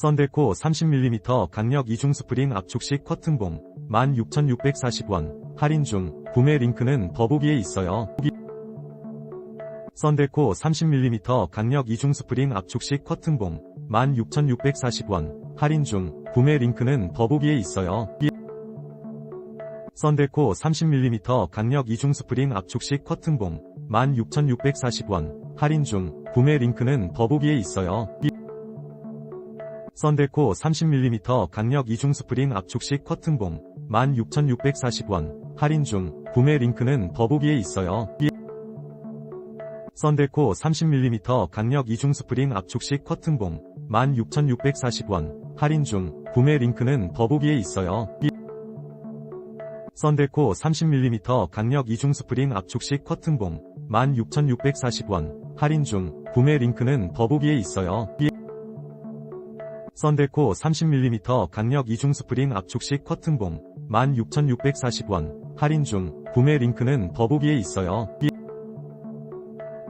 썬데코 30mm 강력 이중 스프링 압축식 커튼봉 16,640원 할인 중 구매 링크는 더보기에 있어요. 썬데코 30mm 강력 이중 스프링 압축식 커튼봉 16,640원 할인 중 구매 링크는 더보기에 있어요. 썬데코 30mm 강력 이중 스프링 압축식 커튼봉 16,640원 할인 중 구매 링크는 더보기에 있어요. 썬데코 30mm 강력 이중 스프링 압축식 커튼봉 16,640원 할인 중 구매 링크는 더보기에 있어요. 썬데코 30mm 강력 이중 스프링 압축식 커튼봉 16,640원 할인 중 구매 링크는 더보기에 있어요. 썬데코 30mm 강력 이중 스프링 압축식 커튼봉 16,640원 할인 중 구매 링크는 더보기에 있어요. 썬데코 30mm 강력 이중 스프링 압축식 커튼봉 16,640원 할인 중 구매 링크는 더보기에 있어요.